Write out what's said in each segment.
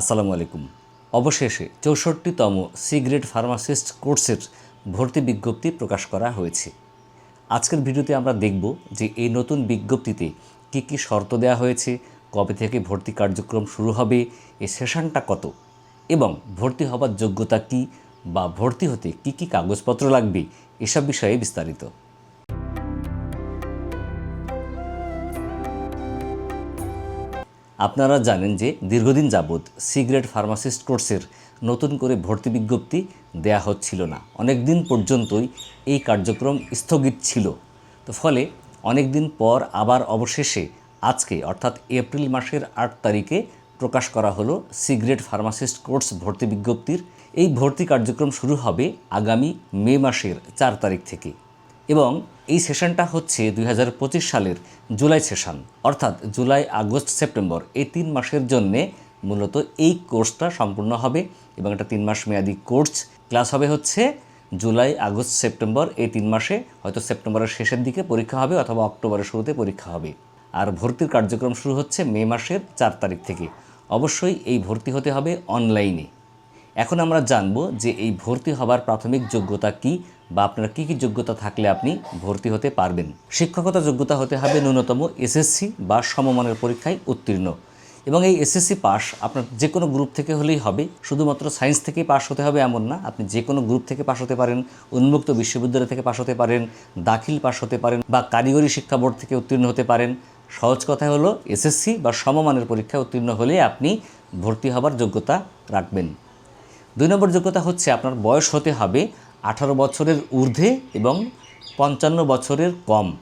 আসসালামু আলাইকুম। অবশেষে চৌষট্টিতম সিগ্রেট ফার্মাসিস্ট কোর্সের ভর্তি বিজ্ঞপ্তি প্রকাশ করা হয়েছে। আজকের ভিডিওতে আমরা দেখব যে এই নতুন বিজ্ঞপ্তিতে কী কী শর্ত দেওয়া হয়েছে, কবে থেকে ভর্তি কার্যক্রম শুরু হবে এই সেশনটা কত, এবং ভর্তি হবার যোগ্যতা কী, বা ভর্তি হতে কী কী কাগজপত্র লাগবে, এসব বিষয়ে বিস্তারিত। আপনারা জানেন যে দীর্ঘদিন যাবৎ সিগারেট ফার্মাসিস্ট কোর্সের নতুন করে ভর্তি বিজ্ঞপ্তি দেয়া হচ্ছিল না। অনেক দিন পর্যন্তই এই কার্যক্রম স্থগিত ছিল। তো ফলে অনেক দিন পর আবার অবশেষে আজকে, অর্থাৎ এপ্রিল মাসের আট তারিখে প্রকাশ করা হলো সিগারেট ফার্মাসিস্ট কোর্স ভর্তি বিজ্ঞপ্তির। এই ভর্তি কার্যক্রম শুরু হবে আগামী মে মাসের চার তারিখ থেকে। এবং এই সেশনটা হচ্ছে দুই হাজার পঁচিশ সালের জুলাই সেশন, অর্থাৎ জুলাই, আগস্ট, সেপ্টেম্বর। এই তিন মাসের জন্যে মূলত এই কোর্সটা সম্পূর্ণ হবে এবং এটা তিন মাস মেয়াদি কোর্স। ক্লাস হবে হচ্ছে জুলাই, আগস্ট, সেপ্টেম্বর। এই তিন মাসে হয়তো সেপ্টেম্বরের শেষের দিকে পরীক্ষা হবে অথবা অক্টোবরের শুরুতে পরীক্ষা হবে। আর ভর্তির কার্যক্রম শুরু হচ্ছে মে মাসের চার তারিখ থেকে। অবশ্যই এই ভর্তি হতে হবে অনলাইনে। এখন আমরা জানব যে এই ভর্তি হবার প্রাথমিক যোগ্যতা কি বা আপনার কী কী যোগ্যতা থাকলে আপনি ভর্তি হতে পারবেন। শিক্ষকতা যোগ্যতা হতে হবে ন্যূনতম এসএসসি বা সমমানের পরীক্ষায় উত্তীর্ণ। এবং এই এসএসসি পাস আপনার যে কোনো গ্রুপ থেকে হলেই হবে। শুধুমাত্র সায়েন্স থেকেই পাস হতে হবে এমন না, আপনি যে কোনো গ্রুপ থেকে পাস হতে পারেন, উন্মুক্ত বিশ্ববিদ্যালয় থেকে পাস হতে পারেন, দাখিল পাস হতে পারেন বা কারিগরি শিক্ষা বোর্ড থেকে উত্তীর্ণ হতে পারেন। সহজ কথা হলো, এসএসসি বা সমমানের পরীক্ষায় উত্তীর্ণ হলে আপনি ভর্তি হবার যোগ্যতা রাখবেন। দুই নম্বর যোগ্যতা হচ্ছে আপনার বয়স হতে হবে আঠারো বছরের ঊর্ধ্বে এবং পঞ্চান্ন বছরের কম।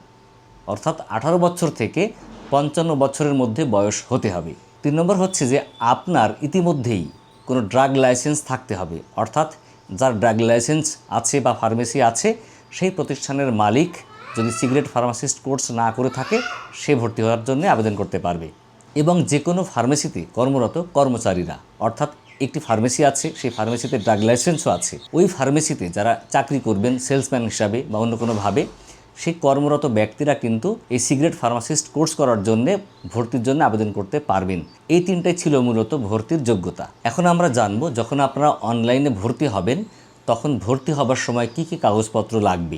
অর্থাৎ আঠারো বছর থেকে পঞ্চান্ন বছরের মধ্যে বয়স হতে হবে। তিন নম্বর হচ্ছে যে আপনার ইতিমধ্যেই কোনো ড্রাগ লাইসেন্স থাকতে হবে। অর্থাৎ যার ড্রাগ লাইসেন্স আছে বা ফার্মেসি আছে, সেই প্রতিষ্ঠানের মালিক যদি সিগারেট ফার্মাসিস্ট কোর্স না করে থাকে, সে ভর্তি হওয়ার জন্য আবেদন করতে পারবে। এবং যে কোনো ফার্মেসিতে কর্মরত কর্মচারীরা, অর্থাৎ একটি ফার্মেসি আছে, সেই ফার্মেসিতে ড্রাগ লাইসেন্সও আছে। ওই ফার্মেসিতে যারা চাকরি করবেন সেলসম্যান হিসাবে বা অন্য কোনোভাবে, সেই কর্মরত ব্যক্তিরা কিন্তু এই সিগারেট ফার্মাসিস্ট কোর্স করার জন্য, ভর্তির জন্য আবেদন করতে পারবেন। এই তিনটাই ছিল মূলত ভর্তির যোগ্যতা। এখন আমরা জানব, যখন আপনারা অনলাইনে ভর্তি হবেন, তখন ভর্তি হবার সময় কি কি কাগজপত্র লাগবে?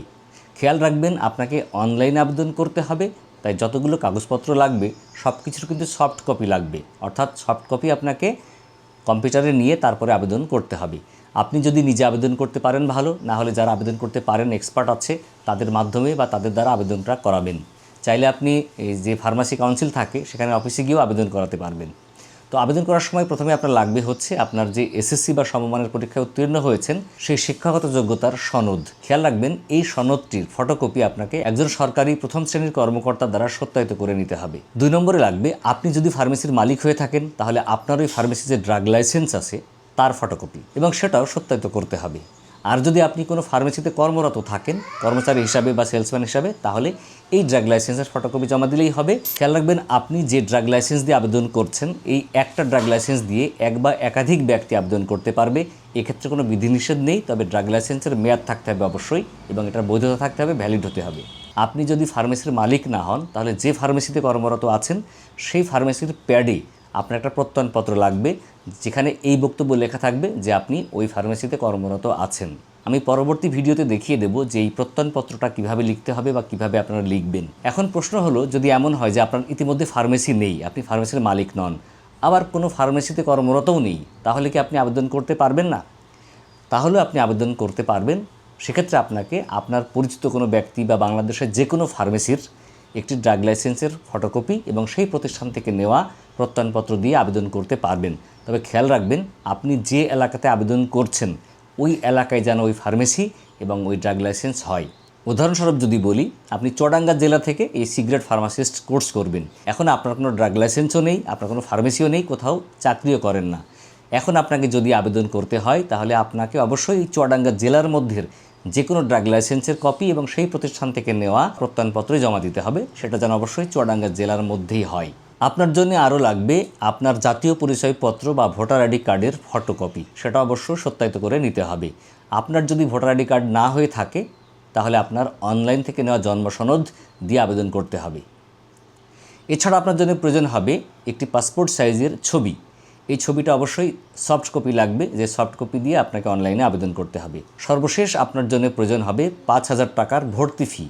খেয়াল রাখবেন, আপনাকে অনলাইনে আবেদন করতে হবে, তাই যতগুলো কাগজপত্র লাগবে সব কিছুর কিন্তু সফট কপি লাগবে। অর্থাৎ সফট কপি আপনাকে কম্পিউটারে নিয়ে তারপরে আবেদন করতে হবে। আপনি যদি নিজে আবেদন করতে পারেন ভালো, না হলে যারা আবেদন করতে পারেন এক্সপার্ট আছে, তাদের মাধ্যমে বা তাদের দ্বারা আবেদনটা করাবেন। চাইলে আপনি যে ফার্মাসি কাউন্সিল থাকে, সেখানে অফিসে গিয়েও আবেদন করাতে পারবেন। তো আবেদন করার সময় প্রথমে আপনার লাগবে হচ্ছে আপনার যে এসএসসি বা সমমানের পরীক্ষায় উত্তীর্ণ হয়েছেন, সেই শিক্ষাগত যোগ্যতার সনদ। খেয়াল রাখবেন, এই সনদটির ফটোকপি আপনাকে একজন সরকারি প্রথম শ্রেণির কর্মকর্তা দ্বারা সত্যায়িত করে নিতে হবে। দুই নম্বরে লাগবে, আপনি যদি ফার্মেসির মালিক হয়ে থাকেন, তাহলে আপনার ওই ফার্মেসির যে ড্রাগ লাইসেন্স আছে, তার ফটোকপি এবং সেটাও সত্যায়িত করতে হবে। আর যদি আপনি কোনো ফার্মেসিতে কর্মরত থাকেন, কর্মচারী হিসাবে বা সেলসম্যান হিসাবে, তাহলে এই ড্রাগ লাইসেন্সের ফটোকপি জমা দিলেই হবে। খেয়াল রাখবেন, আপনি যে ড্রাগ লাইসেন্স দিয়ে আবেদন করছেন, এই একটা ড্রাগ লাইসেন্স দিয়ে এক বা একাধিক ব্যক্তি আবেদন করতে পারবে। এক্ষেত্রে কোনো বিধিনিষেধ নেই, তবে ড্রাগ লাইসেন্সের মেয়াদ থাকতে হবে অবশ্যই এবং এটার বৈধতা থাকতে হবে ভ্যালিড হতে হবে। আপনি যদি ফার্মেসির মালিক না হন, তাহলে যে ফার্মেসিতে কর্মরত আছেন, সেই ফার্মেসির প্যাডে আপনার একটা প্রত্যয়নপত্র লাগবে, যেখানে এই বক্তব্য লেখা থাকবে যে আপনি ওই ফার্মেসিতে কর্মরত আছেন। আমি পরবর্তী ভিডিওতে দেখিয়ে দেব যে এই প্রত্যয়নপত্রটা কীভাবে লিখতে হবে বা কীভাবে আপনারা লিখবেন। এখন প্রশ্ন হলো, যদি এমন হয় যে আপনার ইতিমধ্যে ফার্মেসি নেই, আপনি ফার্মেসির মালিক নন, আবার কোনো ফার্মেসিতে কর্মরতও নেই, তাহলে কি আপনি আবেদন করতে পারবেন না? তাহলে আপনি আবেদন করতে পারবেন। সেক্ষেত্রে আপনাকে আপনার পরিচিত কোনো ব্যক্তি বা বাংলাদেশের যে কোনো ফার্মেসির একটি ড্রাগ লাইসেন্সের ফটোকপি এবং সেই প্রতিষ্ঠান থেকে নেওয়া প্রত্যয়নপত্র দিয়ে আবেদন করতে পারবেন। তবে খেয়াল রাখবেন, আপনি যে এলাকাতে আবেদন করছেন, ওই এলাকায় যেন ওই ফার্মেসি এবং ওই ড্রাগ লাইসেন্স হয়। উদাহরণস্বরূপ যদি বলি, আপনি চুয়াডাঙ্গা জেলা থেকে এই সিগারেট ফার্মাসিস্ট কোর্স করবেন। এখন আপনার কোনো ড্রাগ লাইসেন্সও নেই, আপনার কোনো ফার্মেসিও নেই, কোথাও চাকরিও করেন না। এখন আপনাকে যদি আবেদন করতে হয়, তাহলে আপনাকে অবশ্যই চুয়াডাঙ্গা জেলার মধ্যে যে কোনো ড্রাগ লাইসেন্সের কপি এবং সেই প্রতিষ্ঠান থেকে নেওয়া প্রত্যয়নপত্র জমা দিতে হবে, সেটা যেন অবশ্যই চুয়াডাঙ্গা জেলার মধ্যেই হয়। আপনার জন্য আরও লাগবে আপনার জাতীয় পরিচয়পত্র বা ভোটার আইডি কার্ডের ফটোকপি সেটা অবশ্যই সত্যায়িত করে নিতে হবে। আপনার যদি ভোটার আইডি কার্ড না হয়ে থাকে, তাহলে আপনার অনলাইন থেকে নেওয়া জন্ম সনদ দিয়ে আবেদন করতে হবে। এছাড়া আপনার জন্য প্রয়োজন হবে একটি পাসপোর্ট সাইজের ছবি। এই ছবিটা অবশ্যই সফট কপি লাগবে, যে সফট কপি দিয়ে আপনাকে অনলাইনে আবেদন করতে হবে। সর্বশেষ আপনার জন্য প্রয়োজন হবে পাঁচ হাজার টাকার ভর্তি ফি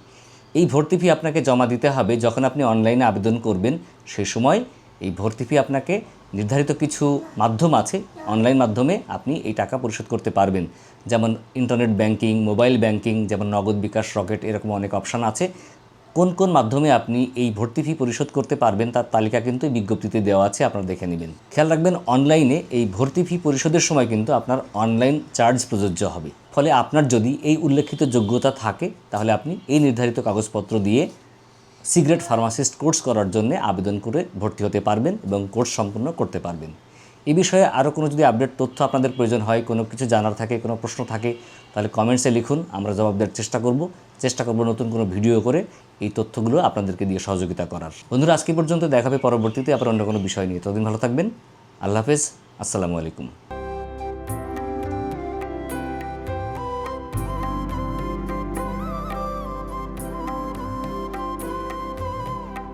এই ভর্তি ফি আপনাকে জমা দিতে হবে যখন আপনি অনলাইনে আবেদন করবেন। সেই সময় এই ভর্তি ফি আপনাকে নির্ধারিত কিছু মাধ্যম আছে অনলাইন মাধ্যমে আপনি এই টাকা পরিশোধ করতে পারবেন। যেমন ইন্টারনেট ব্যাংকিং মোবাইল ব্যাংকিং যেমন নগদ বিকাশ, রকেট, এরকম অনেক অপশান আছে। কোন কোন মাধ্যমে আপনি এই ভর্তি ফি পরিশোধ করতে পারবেন তার তালিকা কিন্তু এই বিজ্ঞপ্তিতে দেওয়া আছে, আপনারা দেখে নেবেন। খেয়াল রাখবেন, অনলাইনে এই ভর্তি ফি পরিশোধের সময় কিন্তু আপনার অনলাইন চার্জ প্রযোজ্য হবে। ফলে আপনার যদি এই উল্লেখিত যোগ্যতা থাকে, তাহলে আপনি এই নির্ধারিত কাগজপত্র দিয়ে সিগারেট ফার্মাসিস্ট কোর্স করার জন্য আবেদন করে ভর্তি হতে পারবেন এবং কোর্স সম্পূর্ণ করতে পারবেন। এই বিষয়ে আরও কোনো যদি আপডেট তথ্য আপনাদের প্রয়োজন হয়, কোনো কিছু জানার থাকে, কোনো প্রশ্ন থাকে, তাহলে কমেন্টসে লিখুন, আমরা জবাব দেওয়ার চেষ্টা করব। চেষ্টা করব নতুন কোনো ভিডিও করে এই তথ্যগুলো আপনাদেরকে দিয়ে সহযোগিতা করার। বন্ধুরা, আজকে পর্যন্ত দেখাবে পরবর্তীতে আপনার অন্য কোনো বিষয় নিয়ে। ততদিন ভালো থাকবেন। আল্লাহ হাফেজ। আসসালামু আলাইকুম।